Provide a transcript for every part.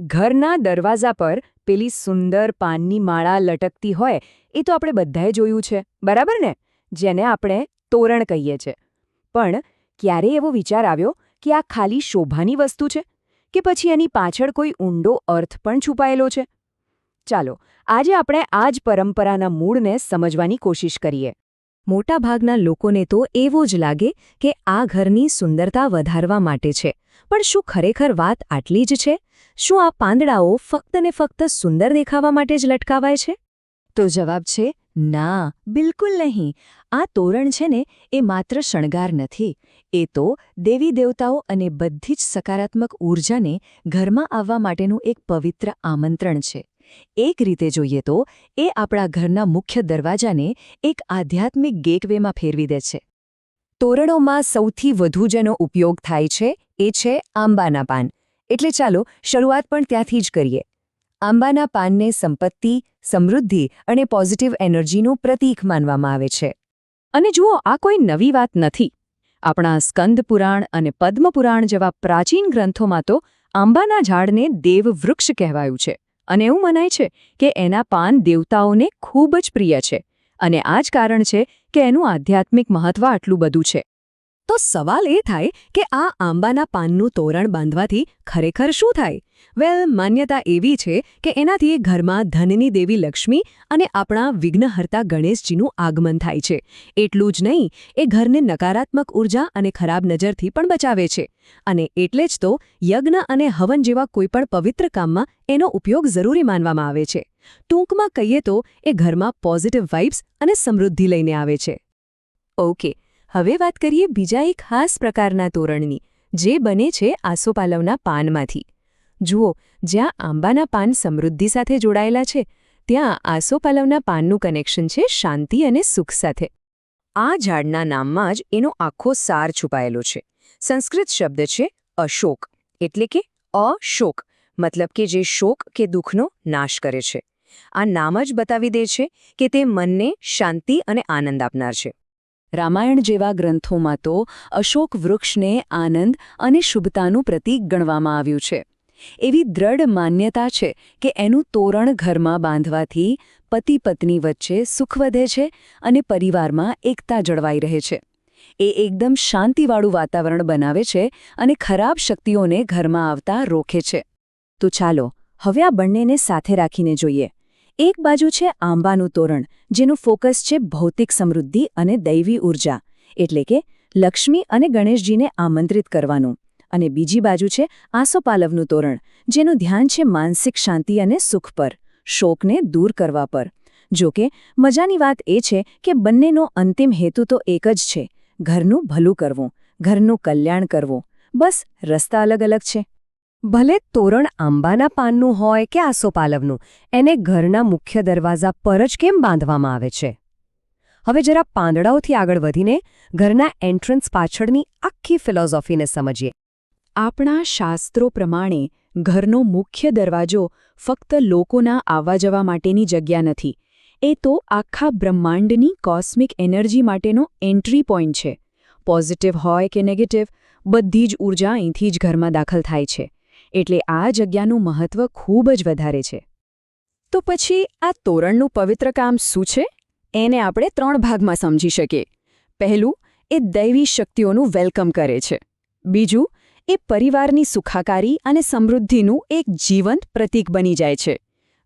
ઘરના દરવાજા પર પેલી સુંદર પાનની માળા લટકતી હોય, એ તો આપણે બધાએ જોયું છે, બરાબર ને? જેને આપણે તોરણ કહીએ છે. પણ ક્યારે એવો વિચાર આવ્યો કે આ ખાલી શોભાની વસ્તુ છે? કે પછી એની પાછળ કોઈ ઊંડો અર્થ પણ છુપાયેલો છે? ચાલો, આજે આપણે આ જ પરંપરાના મૂળને સમજવાની કોશિશ કરીએ. મોટાભાગના લોકોને તો એવો જ લાગે કે આ ઘરની સુંદરતા વધારવા માટે છે. પણ શું ખરેખર વાત આટલી જ છે? શું આ પાંદડાઓ ફક્ત ને ફક્ત સુંદર દેખાવા માટે જ લટકાવાય છે? તો જવાબ છે, ના, બિલકુલ નહીં. આ તોરણ છે ને, એ માત્ર શણગાર નથી. એ તો દેવી દેવતાઓ અને બધી જ સકારાત્મક ઊર્જાને ઘરમાં આવવા માટેનું એક પવિત્ર આમંત્રણ છે. એક રીતે જોઈએ તો, એ આપણા ઘરના મુખ્ય દરવાજાને એક આધ્યાત્મિક ગેટવેમાં ફેરવી દે છે. તોરણોમાં સૌથી વધુ જેનો ઉપયોગ થાય છે, એ છે આંબાના પાન. એટલે ચાલો શરૂઆત પણ ત્યાંથી જ કરીએ. આંબાના પાનને સંપત્તિ, સમૃદ્ધિ અને પોઝિટિવ એનર્જીનું પ્રતીક માનવામાં આવે છે. અને જુઓ, આ કોઈ નવી વાત નથી. આપણા સ્કંદ પુરાણ અને પદ્મપુરાણ જેવા પ્રાચીન ગ્રંથોમાં તો આંબાના ઝાડને દેવવૃક્ષ કહેવાયું છે. અને એવું મનાય છે કે એના પાન દેવતાઓને ખૂબ જ પ્રિય છે. અને આ જ કારણ છે કે એનું આધ્યાત્મિક મહત્વ આટલું બધું છે. તો સવાલ એ થાય કે આ આંબાના પાનનું તોરણ બાંધવાથી ખરેખર શું થાય? વેલ, માન્યતા એવી છે કે એનાથી ઘરમાં ધનની દેવી લક્ષ્મી અને આપણા વિઘ્નહર્તા ગણેશજીનું આગમન થાય છે. એટલું જ નહીં, એ ઘરને નકારાત્મક ઊર્જા અને ખરાબ નજરથી પણ બચાવે છે. અને એટલે જ તો યજ્ઞ અને હવન જેવા કોઈપણ પવિત્ર કામમાં એનો ઉપયોગ જરૂરી માનવામાં આવે છે. ટૂંકમાં કહીએ તો એ ઘરમાં પોઝિટિવ વાઇબ્સ અને સમૃદ્ધિ લઈને આવે છે. ઓકે હવે વાત કરીએ બીજા એક ખાસ પ્રકારના તોરણની, જે બને છે આસોપાલવના પાનમાંથી. જુઓ, જ્યાં આંબાના પાન સમૃદ્ધિ સાથે જોડાયેલા છે, ત્યાં આસોપાલવના પાનનું કનેક્શન છે શાંતિ અને સુખ સાથે. આ ઝાડના નામમાં જ એનો આખો સાર છુપાયેલો છે. સંસ્કૃત શબ્દ છે અશોક, એટલે કે અશોક, મતલબ કે જે શોક કે દુઃખનો નાશ કરે છે. આ નામ જ બતાવી દે છે કે તે મનને શાંતિ અને આનંદ આપનાર છે. રામાયણ જેવા ગ્રંથોમાં તો અશોક વૃક્ષને આનંદ અને શુભતાનું પ્રતીક ગણવામાં આવ્યું છે. એવી દ્રઢ માન્યતા છે કે એનું તોરણ ઘરમાં બાંધવાથી પતિ પત્ની વચ્ચે સુખ વધે છે અને પરિવારમાં એકતા જળવાઈ રહે છે. એ એકદમ શાંતિવાળું વાતાવરણ બનાવે છે અને ખરાબ શક્તિઓને ઘરમાં આવતા રોકે છે. તો ચાલો, હવે આ બંનેને સાથે રાખીને જોઈએ. એક બાજુ છે આંબાનું તોરણ, જેનું ફોકસ છે ભૌતિક સમૃદ્ધિ અને દૈવી ઊર્જા, એટલે કે લક્ષ્મી અને ગણેશજીને આમંત્રિત કરવાનું. અને બીજી બાજુ છે આસોપાલવનું તોરણ, જેનું ધ્યાન છે માનસિક શાંતિ અને સુખ પર, શોકને દૂર કરવા પર. જોકે મજાની વાત એ છે કે બંનેનો અંતિમ હેતુ તો એક જ છે, ઘરનું ભલું કરવું, ઘરનું કલ્યાણ કરવું. બસ, રસ્તા અલગ અલગ છે. ભલે તોરણ આંબાના પાનનું હોય કે આસોપાલવનું, એને ઘરના મુખ્ય દરવાજા પર જ કેમ બાંધવામાં આવે છે? હવે જરા પાંદડાઓથી આગળ વધીને ઘરના એન્ટ્રન્સ પાછળની આખી ફિલોસોફીને સમજીએ. આપણા શાસ્ત્રો પ્રમાણે ઘરનો મુખ્ય દરવાજો ફક્ત લોકોના આવવા જવા માટેની જગ્યા નથી. એ તો આખા બ્રહ્માંડની કોસ્મિક એનર્જી માટેનો એન્ટ્રી પોઈન્ટ છે. પોઝિટિવ હોય કે નેગેટિવ, બધી જ ઊર્જા અહીંથી જ ઘરમાં દાખલ થાય છે. એટલે આ જગ્યાનું મહત્વ ખૂબ જ વધારે છે. તો પછી આ તોરણનું પવિત્ર કામ શું છે? એને આપણે ત્રણ ભાગમાં સમજી શકીએ. પહેલું, એ દૈવી શક્તિઓનું વેલકમ કરે છે. બીજું, એ પરિવારની સુખાકારી અને સમૃદ્ધિનું એક જીવંત પ્રતીક બની જાય છે.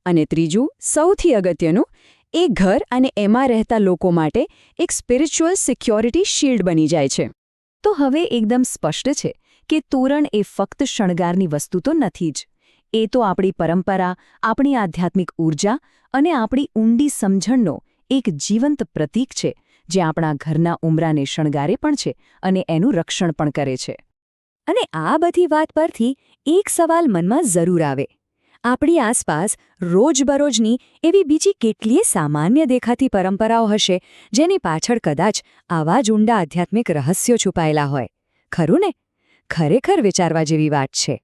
અને ત્રીજું, સૌથી અગત્યનું, એ ઘર અને એમાં રહેતા લોકો માટે એક સ્પિરિચ્યુઅલ સિક્યોરિટી શિલ્ડ બની જાય છે. તો હવે એકદમ સ્પષ્ટ છે. કે તોરણ એ ફક્ત શણગારની વસ્તુ તો નથી જ. એ તો આપણી પરંપરા, આપણી આધ્યાત્મિક ઊર્જા અને આપણી ઊંડી સમજણનો એક જીવંત પ્રતીક છે, જે આપણા ઘરના ઉમરાને શણગારે પણ છે અને એનું રક્ષણ પણ કરે છે. અને આ બધી વાત પરથી એક સવાલ મનમાં જરૂર આવે. આપણી આસપાસ રોજબરોજની એવી બીજી કેટલીય સામાન્ય દેખાતી પરંપરાઓ હશે, જેની પાછળ કદાચ આવા જ ઊંડા આધ્યાત્મિક રહસ્યો છુપાયેલા હોય. ખરું ને? ખરેખર વિચારવા જેવી વાત છે.